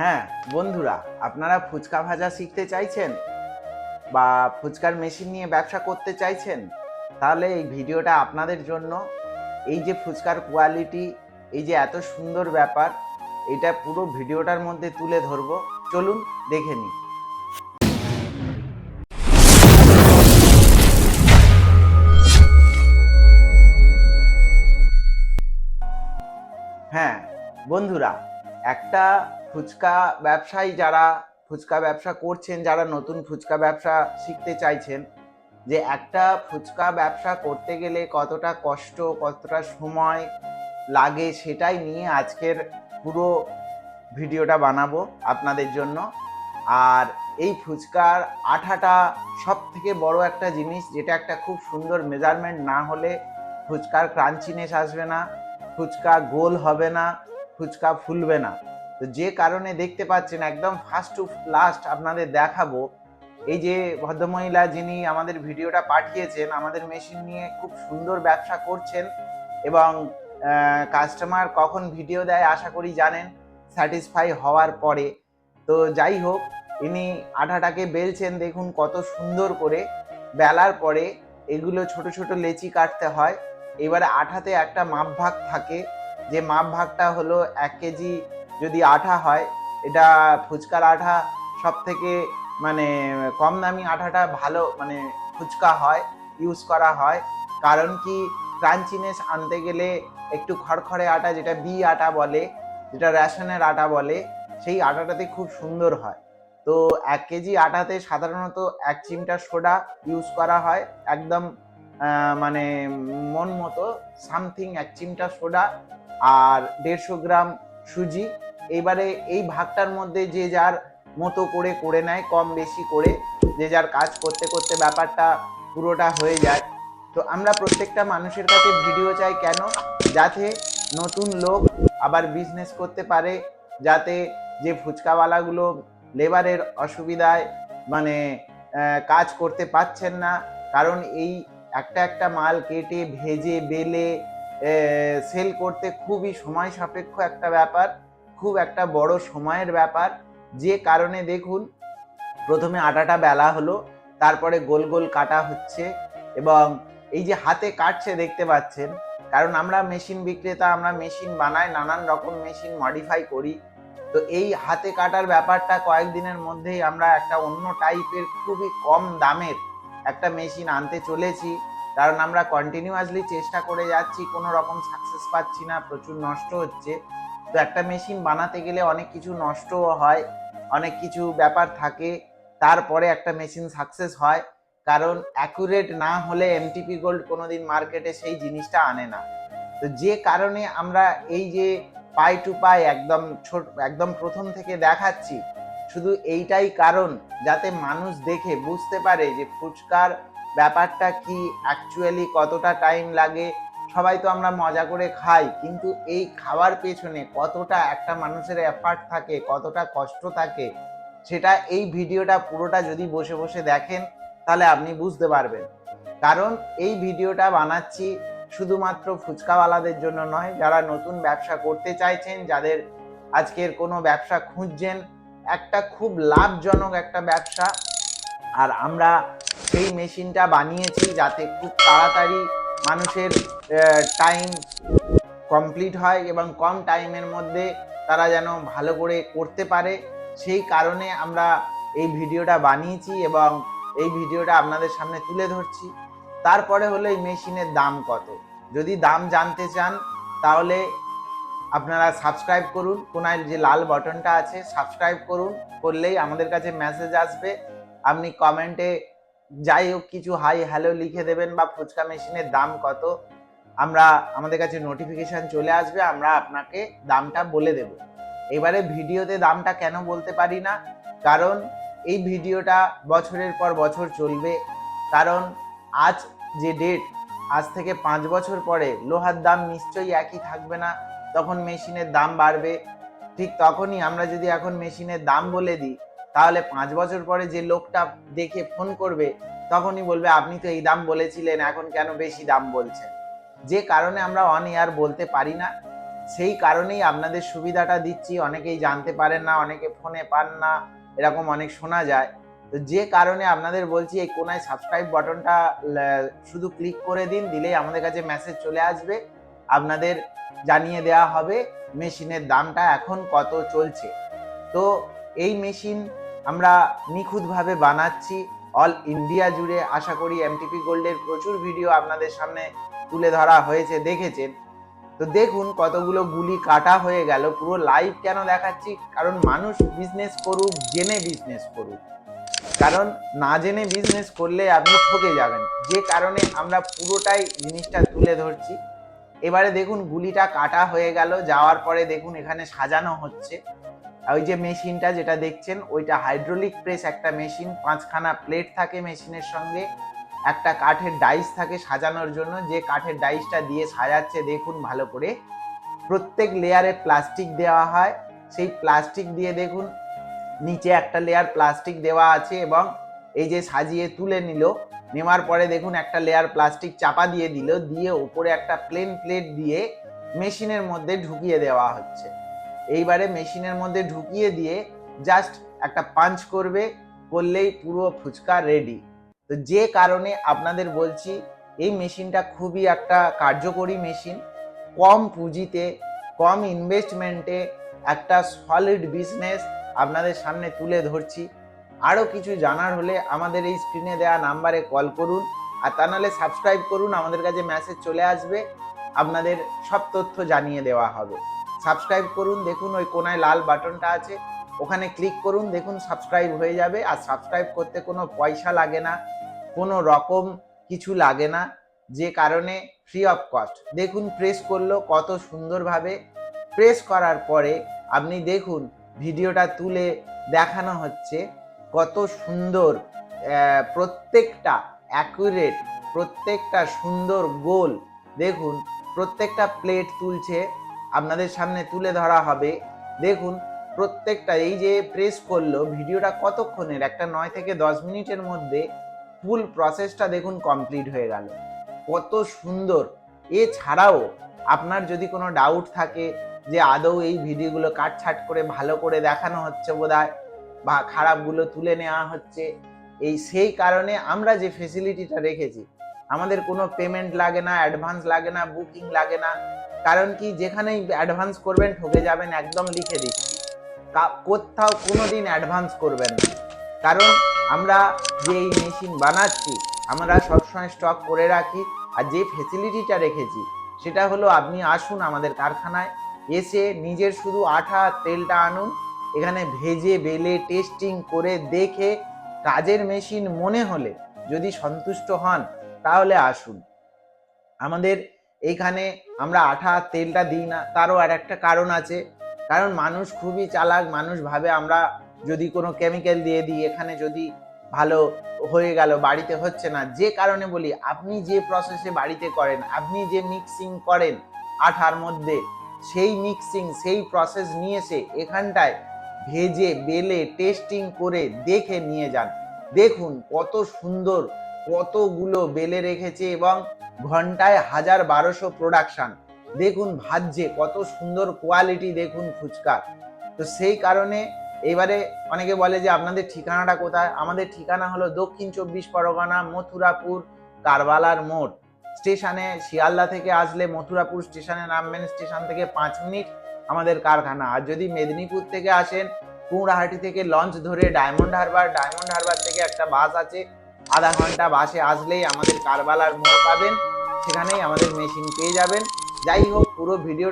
হ্যাঁ বন্ধুরা, আপনারা ফুচকা ভাজা শিখতে চাইছেন? বা ফুচকার মেশিন নিয়ে ব্যবসা করতে চাইছেন? তাহলে এই ভিডিওটা আপনাদের জন্য। এই যে ফুচকার কোয়ালিটি এই যে এত সুন্দর ব্যাপার, এটা পুরো ভিডিওটার মধ্যে তুলে ধরবো। চলুন, দেখে নিই। হ্যাঁ বন্ধুরা, একটা ফুচকা ব্যবসায়ী যারা ফুচকা ব্যবসা করছেন, যারা নতুন ফুচকা ব্যবসা শিখতে চাইছেন, যে একটা ফুচকা ব্যবসা করতে গেলে কতটা কষ্ট, কতটা সময় লাগে সেটাই নিয়ে আজকের পুরো ভিডিওটা বানাবো আপনাদের জন্য। আর এই ফুচকার আঠাটা সব থেকে বড় একটা জিনিস, যেটা একটা খুব সুন্দর মেজারমেন্ট না হলে ফুচকার ক্রাঞ্চিনেস আসবে না, ফুচকা গোল হবে না, ফুচকা ফুলবে না। তো যে কারণে দেখতে পাচ্ছেন একদম ফার্স্ট টু লাস্ট আপনাদের দেখাবো। এই যে ভদ্রমহিলা যিনি আমাদের ভিডিওটা পাঠিয়েছেন, আমাদের মেশিন নিয়ে খুব সুন্দর ব্যবসা করছেন এবং কাস্টমার কখন ভিডিও দেয় আশা করি জানেন স্যাটিসফাই হওয়ার পরে। তো যাই হোক, ইনি আঠাটাকে বেলছেন, দেখুন কত সুন্দর করে। বেলার পরে এগুলো ছোট ছোট লেচি কাটতে হয়। এবারে আঠাতে একটা মাপ ভাগ থাকে। যে মাপ ভাগটা হলো এক কেজি যদি আঠা হয়, এটা ফুচকার আঠা সব থেকে মানে কম দামি আঠাটা ভালো মানে ফুচকা হয় ইউজ করা হয়। কারণ কি ক্রাঞ্চিনেস আনতে গেলে একটু খড়খড়ে আটা, যেটা বি আটা বলে, যেটা রেশনের আটা বলে, সেই আটাটাতে খুব সুন্দর হয়। তো এক কেজি আটাতে সাধারণত এক চিমটা সোডা ইউজ করা হয়। একদম মানে মন মতো সামথিং এক চিমটা সোডা আর দেড়শো গ্রাম সুজি এবারে এই ভাগটার মধ্যে যে যার মতো করে করে নেয়, কম বেশি করে যে যার কাজ করতে করতে ব্যাপারটা পুরোটা হয়ে যায়। তো আমরা প্রত্যেকটা মানুষের কাছে ভিডিও চাই কেন? যাতে নতুন লোক আবার বিজনেস করতে পারে, যাতে যে ফুচকাওয়ালাগুলো লেবারের অসুবিধায় মানে কাজ করতে পারছেন না, কারণ এই একটা একটা মাল কেটে, ভেজে, বেলে সেল করতে খুবই সময় সাপেক্ষ একটা ব্যাপার। খুব একটা বড় সময়ের ব্যাপার। যে কারণে দেখুন, প্রথমে আটাটা বেলা হলো, তারপরে গোল গোল কাটা হচ্ছে এবং এই যে হাতে কাটছে দেখতে পাচ্ছেন, কারণ আমরা মেশিন বিক্রেতা, আমরা মেশিন বানাই, নানান রকম মেশিন মডিফাই করি। তো এই হাতে কাটার ব্যাপারটা কয়েকদিনের মধ্যেই আমরা একটা অন্য টাইপের খুবই কম দামের একটা মেশিন আনতে চলেছি। কারণ আমরা কন্টিনিউয়াসলি চেষ্টা করে যাচ্ছি, কোনো রকম সাকসেস পাচ্ছি না, প্রচুর নষ্ট হচ্ছে। তো একটা মেশিন বানাতে গেলে অনেক কিছু নষ্টও হয়, অনেক কিছু ব্যাপার থাকে, তারপরে একটা মেশিন সাকসেস হয়, কারণ অ্যাকুরেট না হলে এমটিপি গোল্ড কোনোদিন মার্কেটে সেই জিনিসটা আনে না। তো যে কারণে আমরা এই যে পাই টু পাই একদম ছোট, একদম প্রথম থেকে দেখাচ্ছি, শুধু এইটাই কারণ যাতে মানুষ দেখে, বুঝতে পারে যে ফুচকার ব্যাপারটা কি অ্যাকচুয়ালি কতটা টাইম লাগে সবাই তো আমরা মজা করে খাই, কিন্তু এই খাওয়ার পেছনে কতটা একটা মানুষের এফার্ট থাকে, কতটা কষ্ট থাকে, সেটা এই ভিডিওটা পুরোটা যদি বসে বসে দেখেন, তাহলে আপনি বুঝতে পারবেন। কারণ এই ভিডিওটা বানাচ্ছি শুধুমাত্র ফুচকাওয়ালাদের জন্য নয়, যারা নতুন ব্যবসা করতে চাইছেন, যাদের আজকের কোনো ব্যবসা খুঁজছেন, একটা খুব লাভজনক একটা ব্যবসা। আর আমরা সেই মেশিনটা বানিয়েছি যাতে খুব তাড়াতাড়ি মানুষের টাইম কমপ্লিট হয় এবং কম টাইমের মধ্যে তারা যেন ভালো করে করতে পারে। সেই কারণে আমরা এই ভিডিওটা বানিয়েছি এবং এই ভিডিওটা আপনাদের সামনে তুলে ধরছি। তারপরে হলো এই মেশিনের দাম কত? যদি দাম জানতে চান, তাহলে আপনারা সাবস্ক্রাইব করুন। কোনায় যে লাল বাটনটা আছে সাবস্ক্রাইব করুন। করলেই আমাদের কাছে মেসেজ আসবে। আপনি কমেন্টে যাই হোক কিছু হাই হ্যালো লিখে দেবেন বা ফুচকা মেশিনের দাম কত, আমরা আমাদের কাছে নোটিফিকেশান চলে আসবে, আমরা আপনাকে দামটা বলে দেব। এবারে ভিডিওতে দামটা কেন বলতে পারি না? কারণ এই ভিডিওটা বছরের পর বছর চলবে। কারণ আজ যে ডেট আজ থেকে পাঁচ বছর পরে লোহার দাম নিশ্চয়ই একই থাকবে না। তখন মেশিনের দাম বাড়বে। ঠিক তখনই আমরা যদি এখন মেশিনের দাম বলে দিই তাহলে পাঁচ বছর পরে যে লোকটা দেখে ফোন করবে, তখনই বলবে, আপনি তো এই দাম বলেছিলেন, এখন কেন বেশি দাম বলছেন? যে কারণে আমরা অন এয়ার বলতে পারি না। সেই কারণেই আপনাদের সুবিধাটা দিচ্ছি, অনেকেই জানতে পারেন না, অনেকে ফোনে পান না, এরকম অনেক শোনা যায়। তো যে কারণে আপনাদের বলছি, এই কোনায় সাবস্ক্রাইব বাটনটা শুধু ক্লিক করে দিন, দিলেই আমাদের কাছে মেসেজ চলে আসবে। আপনাদের জানিয়ে দেওয়া হবে মেশিনের দামটা এখন কত চলছে। তো এই মেশিন আমরা নিখুঁতভাবে বানাচ্ছি অল ইন্ডিয়া জুড়ে আশা করি এমটিপি গোল্ডের প্রচুর ভিডিও আপনাদের সামনে তুলে ধরা হয়েছে দেখেছেন তো দেখুন কতগুলো গুলি কাটা হয়ে গেল, পুরো লাইভ কেন দেখাচ্ছি? কারণ মানুষ বিজনেস করুক, জেনে বিজনেস করুক। কারণ না জেনে বিজনেস করলে আপনি ঠকে যাবেন। যে কারণে আমরা পুরোটাই জিনিসটা তুলে ধরছি। এবারে দেখুন গুলিটা কাটা হয়ে গেল, যাওয়ার পরে দেখুন এখানে সাজানো হচ্ছে। ওই যে মেশিনটা যেটা দেখছেন, ওইটা হাইড্রোলিক প্রেস একটা মেশিন পাঁচখানা প্লেট থাকে মেশিনের সঙ্গে, একটা কাঠের ডাইস থাকে সাজানোর জন্য, যে কাঠের ডাইসটা দিয়ে সাজাচ্ছে, দেখুন ভালো করে। প্রত্যেক লেয়ারে প্লাস্টিক দেওয়া হয়, সেই প্লাস্টিক দিয়ে দেখুন, নিচে একটা লেয়ার প্লাস্টিক দেওয়া আছে এবং এই যে সাজিয়ে তুলে নিল, নেওয়ার পরে দেখুন একটা লেয়ার প্লাস্টিক চাপা দিয়ে দিল, দিয়ে উপরে একটা প্লেন প্লেট দিয়ে মেশিনের মধ্যে ঢুকিয়ে দেওয়া হচ্ছে। এইবারে মেশিনের মধ্যে ঢুকিয়ে দিয়ে জাস্ট একটা পাঞ্চ করবে, করলেই পুরো ফুচকা রেডি তো যে কারণে আপনাদের বলছি, এই মেশিনটা খুবই একটা কার্যকরী মেশিন। কম পুঁজিতে, কম ইনভেস্টমেন্টে একটা সলিড বিজনেস আপনাদের সামনে তুলে ধরছি। আরও কিছু জানার হলে আমাদের এই স্ক্রিনে দেওয়া নাম্বারে কল করুন। আর তা নাহলে সাবস্ক্রাইব করুন, আমাদের কাছে মেসেজ চলে আসবে। আপনাদের সব তথ্য জানিয়ে দেওয়া হবে। সাবস্ক্রাইব করুন, দেখুন ওই কোনায় লাল বাটনটা আছে। ওখানে ক্লিক করুন, দেখুন সাবস্ক্রাইব হয়ে যাবে। আর সাবস্ক্রাইব করতে কোনো পয়সা লাগে না, কোনো রকম কিছু লাগে না, যে কারণে ফ্রি অফ কস্ট দেখুন প্রেস করল, কত সুন্দরভাবে প্রেস করার পরে আপনি দেখুন, ভিডিওটা তুলে দেখানো হচ্ছে কত সুন্দর প্রত্যেকটা অ্যাকুরেট প্রত্যেকটা সুন্দর গোল। দেখুন, প্রত্যেকটা প্লেট তুলছে। আপনাদের সামনে তুলে ধরা হবে। দেখুন, প্রত্যেকটা এই যে প্রেস করল, ভিডিওটা কতক্ষণের? একটা নয় থেকে দশ মিনিটের মধ্যে ফুল প্রসেসটা দেখুন কমপ্লিট হয়ে গেল। কত সুন্দর! এছাড়াও আপনার যদি কোনো ডাউট থাকে যে আদৌ এই ভিডিওগুলো কাটছাট করে ভালো করে দেখানো হচ্ছে বোধহয় বা খারাপগুলো তুলে নেওয়া হচ্ছে, এই সেই কারণে আমরা যে ফেসিলিটিটা রেখেছি, আমাদের কোনো পেমেন্ট লাগে না অ্যাডভান্স লাগে না বুকিং লাগে না কারণ কি, যেখানেই অ্যাডভান্স করবেন, ঠকে যাবেন, একদম লিখে দিচ্ছি কোথাও কোনো দিন অ্যাডভান্স করবেন না। কারণ আমরা যে এই মেশিন বানাচ্ছি, আমরা সবসময় স্টক করে রাখি, আর যে ফেসিলিটিটা রেখেছি, সেটা হলো আপনি আসুন আমাদের কারখানায়, এসে নিজের শুধু আঠা তেলটা আনুন, এখানে ভেজে, বেলে টেস্টিং করে দেখে, কাজের মেশিন মনে হলে যদি সন্তুষ্ট হন, তাহলে আসুন। আমাদের এইখানে আমরা আঠা তেলটা দিই না, তারও আর একটা কারণ আছে। কারণ মানুষ খুবই চালাক, মানুষ ভাবে আমরা যদি কোনো কেমিক্যাল দিয়ে দিই, এখানে যদি ভালো হয়ে গেল, বাড়িতে হচ্ছে না। যে কারণে বলি, আপনি যে প্রসেসে বাড়িতে করেন, আপনি যে মিক্সিং করেন আঠার মধ্যে, সেই মিক্সিং সেই প্রসেস নিয়ে এসে এখানটায় ভেজে, বেলে টেস্টিং করে দেখে নিয়ে যান। দেখুন কত সুন্দর কতগুলো বেলে রেখেছে এবং ঘন্টায় হাজার বারোশো প্রোডাকশান দেখুন ভাজছে কত সুন্দর কোয়ালিটি দেখুন ফুচকার তো সেই কারণে এবারে অনেকে বলে যে, আপনাদের ঠিকানাটা কোথায়? আমাদের ঠিকানা হলো দক্ষিণ চব্বিশ পরগনা, মথুরাপুর, কারবালার মোড়। স্টেশনে শিয়ালদা থেকে আসলে মথুরাপুর স্টেশনে নামবেন, স্টেশন থেকে পাঁচ মিনিট আমাদের কারখানা। আর যদি মেদিনীপুর থেকে আসেন কুমড়াহাটি থেকে লঞ্চ ধরে ডায়মন্ড হারবার ডায়মন্ড হারবার থেকে একটা বাস আছে আধা ঘণ্টা বাসে আসলেই আমাদের কারবালার মোড় পাবেন, সেখানেই আমাদের মেশিন পেয়ে যাবেন। যাই হোক, পুরো ভিডিও